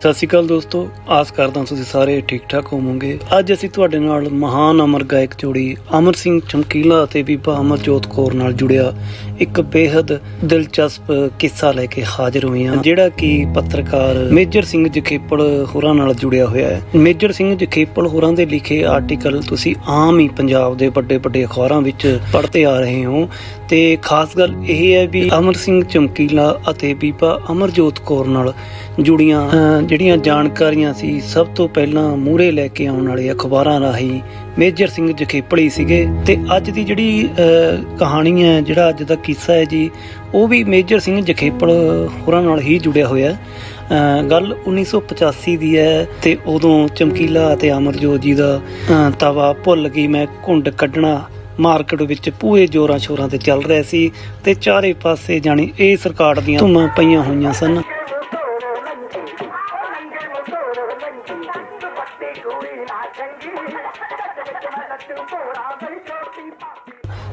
ਸਤਿ ਸ਼੍ਰੀ ਅਕਾਲ ਦੋਸਤੋ, ਆਸ ਕਰਦਾ ਤੁਸੀਂ ਸਾਰੇ ਠੀਕ ਠਾਕ ਹੋਵੋਗੇ। ਅੱਜ ਅਸੀਂ ਤੁਹਾਡੇ ਨਾਲ ਮਹਾਨ ਅਮਰ ਗਾਇਕ ਜੋੜੀ ਅਮਰ ਸਿੰਘ ਚਮਕੀਲਾ ਅਤੇ ਬੀਬਾ ਅਮਰਜੋਤ ਕੌਰ ਨਾਲ ਜੁੜਿਆ ਇੱਕ ਬੇहद ਦਿਲਚਸਪ ਕਿੱਸਾ ਲੈ ਕੇ ਹਾਜ਼ਰ ਹੋਏ ਹਾਂ, ਜਿਹੜਾ ਕਿ ਪੱਤਰਕਾਰ ਮੇਜਰ ਸਿੰਘ ਜਖੇਪਲ ਹੋਰਾਂ ਨਾਲ ਜੁੜਿਆ ਹੋਇਆ ਹੈ। ਮੇਜਰ ਸਿੰਘ ਜਖੇਪਲ ਹੋਰਾਂ ਦੇ ਲਿਖੇ ਆਰਟੀਕਲ ਤੁਸੀਂ ਆਮ ਹੀ ਪੰਜਾਬ ਦੇ ਵੱਡੇ ਵੱਡੇ ਅਖਬਾਰਾਂ ਵਿੱਚ ਪੜ੍ਹਦੇ ਆ ਰਹੇ ਹੋ। ਤੇ ਖਾਸ ਗੱਲ ਇਹ ਹੈ ਵੀ ਅਮਰ ਸਿੰਘ ਚਮਕੀਲਾ ਅਤੇ ਬੀਬਾ ਅਮਰਜੋਤ ਕੌਰ ਨਾਲ ਜੁੜੀਆਂ ਜਿਹੜੀਆਂ ਜਾਣਕਾਰੀਆਂ ਸੀ ਸਭ ਤੋਂ ਪਹਿਲਾਂ ਮੂਹਰੇ ਲੈ ਕੇ ਆਉਣ ਵਾਲੇ ਅਖਬਾਰਾਂ ਰਾਹੀਂ ਮੇਜਰ ਸਿੰਘ ਜਖੇਪੜੀ ਸੀਗੇ ਤੇ ਅੱਜ ਦੀ ਜਿਹੜੀ ਕਹਾਣੀ ਹੈ ਜਿਹੜਾ ਅੱਜ ਦਾ ਕਿੱਸਾ ਹੈ ਜੀ ਉਹ ਵੀ ਮੇਜਰ ਸਿੰਘ ਜਖੇਪਲ ਹੋਰਾਂ ਨਾਲ ਹੀ ਜੁੜਿਆ ਹੋਇਆ। ਹੈ ਅਹ, ਗੱਲ 1985 ਦੀ ਹੈ ਤੇ ਉਦੋਂ ਚਮਕੀਲਾ ਅਤੇ ਅਮਰਜੋਤ ਜੀ ਦਾ ਤਵਾ ਭੁੱਲ ਗਈ ਮੈਂ ਘੁੰਡ ਕੱਢਣਾ ਮਾਰਕੀਟ ਵਿੱਚ ਪੂਰੇ ਜੋਰਾਂ ਸ਼ੋਰਾਂ ਤੇ ਚੱਲ ਰਿਹਾ ਸੀ ਤੇ ਚਾਰੇ ਪਾਸੇ ਜਾਣੀ ਇਹ ਸਰਕਾਰ ਦੀਆਂ ਧੁੰਮਾਂ ਪਈਆਂ ਹੋਈਆਂ ਸਨ।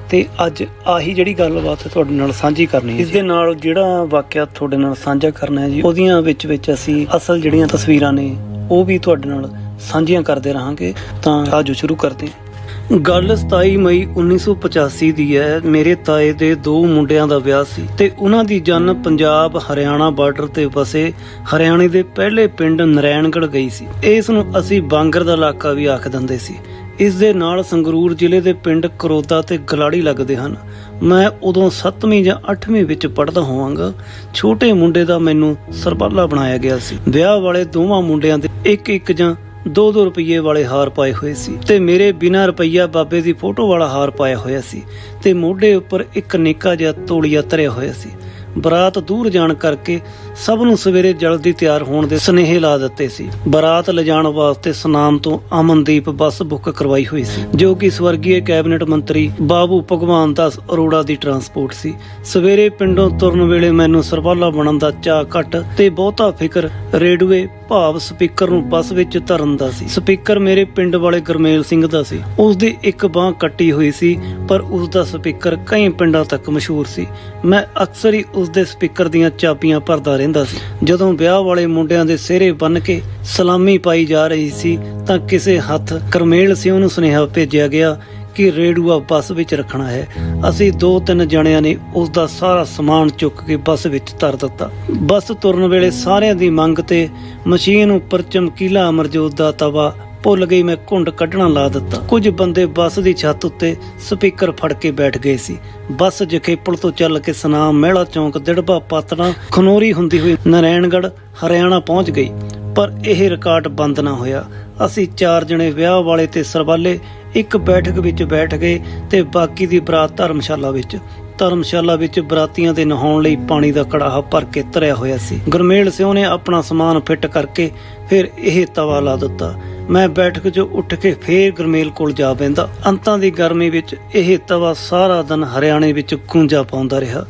ਤੇ ਅੱਜ ਆਹੀ ਜਿਹੜੀ ਗੱਲਬਾਤ ਤੁਹਾਡੇ ਨਾਲ ਸਾਂਝੀ ਕਰਨੀ ਹੈ ਇਸ ਦੇ ਨਾਲ ਜਿਹੜਾ ਵਾਕਿਆ ਤੁਹਾਡੇ ਨਾਲ ਸਾਂਝਾ ਕਰਨਾ ਹੈ ਜੀ, ਉਹਦੀਆਂ ਵਿੱਚ ਵਿੱਚ ਅਸੀਂ ਅਸਲ ਜਿਹੜੀਆਂ ਤਸਵੀਰਾਂ ਨੇ, ਉਹ ਵੀ ਤੁਹਾਡੇ ਨਾਲ ਸਾਂਝੀਆਂ ਕਰਦੇ ਰਹਾਂਗੇ, ਤਾਂ ਆਜੋ ਸ਼ੁਰੂ ਕਰਦੇ ਹਾਂ। ਗੱਲ 27 ਮਈ 1985 ਦੀ ਹੈ, ਮੇਰੇ ਤਾਏ ਦੇ ਦੋ ਮੁੰਡਿਆਂ ਦਾ ਵਿਆਹ ਸੀ ਤੇ ਉਹਨਾਂ ਦੀ ਜਨ ਪੰਜਾਬ ਹਰਿਆਣਾ ਬਾਰਡਰ ਤੇ ਵਸੇ ਹਰਿਆਣੇ ਦੇ ਪਹਿਲੇ ਪਿੰਡ ਨਰੈਣਗੜ੍ਹ ਗਈ ਸੀ। ਇਸ ਨੂੰ ਅਸੀਂ ਬਾਂਗਰ ਦਾ ਇਲਾਕਾ ਵੀ ਆਖ ਦਿੰਦੇ ਸੀ। ਇਸ ਦੇ ਨਾਲ ਸੰਗਰੂਰ ਜ਼ਿਲ੍ਹੇ ਦੇ ਪਿੰਡ ਕਰੋਦਾ ਤੇ ਗਲਾੜੀ ਲੱਗਦੇ ਹਨ। ਮੈਂ ਉਦੋਂ 7ਵੀਂ ਜਾਂ 8ਵੀਂ ਵਿੱਚ ਪੜ੍ਹਦਾ ਹੋਵਾਂਗਾ। ਛੋਟੇ ਮੁੰਡੇ ਦਾ ਮੈਨੂੰ ਸਰਪਾਲਾ ਬਣਾਇਆ ਗਿਆ ਸੀ। ਵਿਆਹ ਵਾਲੇ ਦੋਵਾਂ ਮੁੰਡਿਆਂ ਦੇ ਇੱਕ ਇੱਕ ਜਾਂ 2-2 ਰੁਪਏ ਵਾਲੇ ਹਾਰ ਪਾਏ ਹੋਏ ਸੀ ਤੇ ਮੇਰੇ ਬਿਨਾਂ ਰੁਪਈਆ ਬਾਬੇ ਦੀ ਫੋਟੋ ਵਾਲਾ ਹਾਰ ਪਾਇਆ ਹੋਇਆ ਸੀ ਤੇ ਮੋਢੇ ਉੱਪਰ ਇੱਕ ਨਿੱਕਾ ਜਿਹਾ ਤੋਲੀਆ ਧਰਿਆ ਹੋਇਆ ਸੀ। ਬਰਾਤ ਦੂਰ ਜਾਣ ਕਰਕੇ ਸਭ ਨੂੰ ਸਵੇਰੇ ਜਲਦੀ ਤਿਆਰ ਹੋਣ ਦੇ ਸੁਨੇਹੇ ਲਾ ਦਿੱਤੇ ਸੀ। ਬਰਾਤ ਲਿਜਾਣ ਵਾਸਤੇ ਸਨਾਮ ਤੋਂ ਅਮਨਦੀਪ ਬੱਸ ਬੁੱਕ ਕਰਵਾਈ ਹੋਈ ਸੀ, ਜੋ ਕਿ ਸਵਰਗੀय ਕੈਬਨਿਟ ਮੰਤਰੀ ਬਾਬੂ ਭਗਵਾਨ ਦਾਸ ਅਰੋੜਾ ਦੀ ਟਰਾਂਸਪੋਰਟ ਸੀ। ਸਵੇਰੇ ਪਿੰਡੋਂ ਤੁਰਨ ਵੇਲੇ ਮੈਨੂੰ ਸਰਬਾਲਾ ਬਣਨ ਦਾ ਚਾਹ ਘਟ ਤੇ ਬਹੁਤਾ ਫਿਕਰ ਰੇਡੂਏ ਭਾਵ ਸਪੀਕਰ ਨੂੰ ਬੱਸ ਵਿੱਚ ਧਰਨ ਦਾ ਸੀ। ਸਪੀਕਰ ਮੇਰੇ ਪਿੰਡ ਵਾਲੇ ਗਰਮੇਲ ਸਿੰਘ ਦਾ ਸੀ। ਉਸ ਦੀ ਇੱਕ ਬਾਹ ਕੱਟੀ ਹੋਈ ਸੀ, ਪਰ ਉਸ ਦਾ ਸਪੀਕਰ ਕਈ ਪਿੰਡਾਂ ਤੱਕ ਮਸ਼ਹੂਰ ਸੀ। ਮੈਂ ਅਕਸਰ ਹੀ ਉਸ ਦੇ ਸਪੀਕਰ ਦੀਆਂ ਚਾਬੀਆਂ ਭਰਦਾ ਰਹਿੰਦਾ ਸੀ। ਜਦੋਂ ਵਿਆਹ ਵਾਲੇ ਮੁੰਡਿਆਂ ਦੇ ਸਿਹਰੇ ਬੰਨ ਕੇ ਸਲਾਮੀ ਪਾਈ ਜਾ ਰਹੀ ਸੀ, ਤਾਂ ਕਿਸੇ ਹੱਥ ਕਰਮੇਲ ਸਿੰਘ ਨੂੰ ਸੁਨੇਹਾ ਭੇਜਿਆ ਗਿਆ ਕਿ ਰੇੜੂਆ ਬੱਸ ਵਿੱਚ ਰੱਖਣਾ ਹੈ। ਅਸੀਂ ਦੋ ਤਿੰਨ ਜਣਿਆਂ ਨੇ ਉਸ ਦਾ ਸਾਰਾ ਸਮਾਨ ਚੁੱਕ ਕੇ ਬੱਸ ਵਿੱਚ ਧਰ ਦਿੱਤਾ। ਬੱਸ ਤੁਰਨ ਵੇਲੇ ਸਾਰਿਆਂ ਦੀ ਮੰਗ ਤੇ ਮਸ਼ੀਨ ਉੱਪਰ ਚਮਕੀਲਾ ਅਮਰਜੋਤ ਦਾ ਤਵਾ ਭੁੱਲ ਗਈ, ਮੈਂ ਘੁੰਡ ਕੱਢਣਾ ਲਾ ਦਿੱਤਾ। ਕੁਝ ਬੰਦੇ ਬੱਸ ਦੀ ਛੱਤ ਉੱਤੇ ਸਪੀਕਰ ਫੜ ਕੇ ਬੈਠ ਗਏ ਸੀ। ਬੱਸ ਜਖੇਪਲ ਤੋਂ ਚੱਲ ਕੇ ਸਨਾਮ ਮਹਿਲਾ ਚੌਂਕ, ਦਿੜਬਾ ਪਾਤਣਾ, ਖਨੋਰੀ ਹੁੰਦੀ ਹੋਈ ਨਰੈਣਗੜ੍ਹ, ਹਰਿਆਣਾ ਪਹੁੰਚ ਗਈ। ਪਰ ਇਹ ਰਿਕਾਰਡ ਬੰਦ ਨਾ ਹੋਇਆ। ਅਸੀਂ ਚਾਰ ਜਣੇ ਵਿਆਹ ਵਾਲੇ ਤੇ ਸਰਵਾਲੇ ਇੱਕ ਬੈਠਕ ਵਿੱਚ ਬੈਠ ਗਏ ਤੇ ਬਾਕੀ ਦੀ ਬਰਾਤ ਧਰਮਸ਼ਾਲਾ ਵਿੱਚ। ਧਰਮਸ਼ਾਲਾ ਵਿੱਚ ਬਰਾਤੀਆਂ ਦੇ ਨਹਾਉਣ ਲਈ ਪਾਣੀ ਦਾ ਕੜਾਹਾ ਭਰ ਕੇ ਤਰਿਆ ਹੋਇਆ ਸੀ। ਗੁਰਮੇਲ ਸਿੰਘ ਨੇ ਆਪਣਾ ਸਮਾਨ ਫਿੱਟ ਕਰਕੇ ਫਿਰ ਇਹ ਤਵਾ ਲਾ ਦਿੱਤਾ। ਮੈਂ ਬੈਠਕ ਚ ਉੱਠ ਕੇ ਫੇਰ ਗੁਰਮੇਲ ਕੋਲ ਜਾ ਬੈੰਦਾ। ਅੰਤਾਂ ਦੀ ਗਰਮੀ ਵਿੱਚ ਇਹ ਤਵਾ ਸਾਰਾ ਦਿਨ ਹਰਿਆਣੇ ਵਿੱਚ ਗੂੰਜਾ ਪਾਉਂਦਾ ਰਿਹਾ।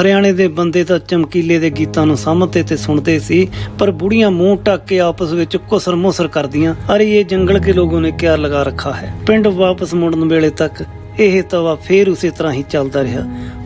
ਹਰਿਆਣੇ ਦੇ ਬੰਦੇ ਤਾਂ ਚਮਕੀਲੇ ਦੇ ਗੀਤਾਂ ਨੂੰ ਸਮਝਦੇ ਤੇ ਸੁਣਦੇ ਸੀ, ਪਰ ਬੁੜੀਆਂ ਮੂੰਹ ਢੱਕ ਕੇ ਆਪਸ ਵਿੱਚ ਕੁਸਰ ਮੁਸਰ ਕਰਦੀਆਂ। ਅਰੇ ਇਹ ਜੰਗਲ ਕੇ ਲੋਗੋਂ ਨੇ ਕਿਆ ਲਗਾ ਰੱਖਾ ਹੈ? ਪਿੰਡ ਵਾਪਸ ਮੁੜਨ ਵੇਲੇ ਤੱਕ ਇਹ ਤਵਾ ਫੇਰ ਉਸੇ ਤਰ੍ਹਾਂ ਹੀ ਚੱਲਦਾ ਰਿਹਾ।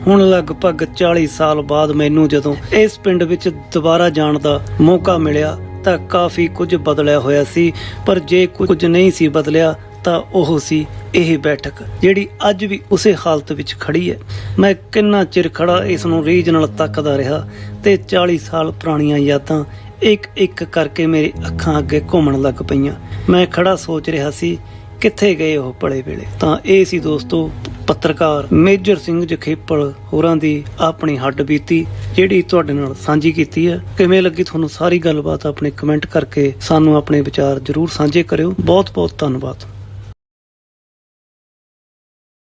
ਹੁਣ ਲਗਭਗ 40 ਸਾਲ ਬਾਅਦ ਮੈਨੂੰ ਜਦੋਂ ਇਸ ਪਿੰਡ ਵਿੱਚ ਦੁਬਾਰਾ ਜਾਣ ਦਾ ਮੌਕਾ ਮਿਲਿਆ ਤਾਂ ਕਾਫੀ ਕੁਝ ਬਦਲਿਆ ਹੋਇਆ ਸੀ, ਪਰ ਜੇ ਕੁਝ ਨਹੀਂ ਸੀ ਬਦਲਿਆ, ਤਾਂ ਉਹ ਸੀ ਇਹ ਬੈਠਕ, ਜਿਹੜੀ ਅੱਜ ਵੀ ਉਸੇ ਹਾਲਤ ਵਿੱਚ ਖੜੀ ਹੈ। ਮੈਂ ਕਿੰਨਾ ਚਿਰ ਖੜਾ ਇਸ ਨੂੰ ਰੀਝ ਨਾਲ ਤੱਕਦਾ ਰਿਹਾ ਤੇ 40 ਸਾਲ ਪੁਰਾਣੀਆਂ ਯਾਦਾਂ ਇੱਕ ਇੱਕ ਕਰਕੇ ਮੇਰੀ ਅੱਖਾਂ ਅੱਗੇ ਘੁੰਮਣ ਲੱਗ ਪਈਆਂ। ਮੈਂ ਖੜਾ ਸੋਚ ਰਿਹਾ ਸੀ, ਕਿੱਥੇ ਗਏ ਉਹ ਪੜੇ ਵੇਲੇ? ਤਾਂ ਇਹ ਸੀ ਦੋਸਤੋ ਪੱਤਰਕਾਰ ਮੇਜਰ ਸਿੰਘ ਜਖੇਪਲ ਹੋਰਾਂ ਦੀ ਆਪਣੀ ਹੱਡ ਬੀਤੀ, ਜਿਹੜੀ ਤੁਹਾਡੇ ਨਾਲ ਸਾਂਝੀ ਕੀਤੀ ਹੈ। ਕਿਵੇਂ ਲੱਗੀ ਤੁਹਾਨੂੰ ਸਾਰੀ ਗੱਲਬਾਤ ਆਪਣੇ ਕਮੈਂਟ ਕਰਕੇ ਸਾਨੂੰ ਆਪਣੇ ਵਿਚਾਰ ਜਰੂਰ ਸਾਂਝੇ ਕਰਿਓ। ਬਹੁਤ ਬਹੁਤ ਧੰਨਵਾਦ।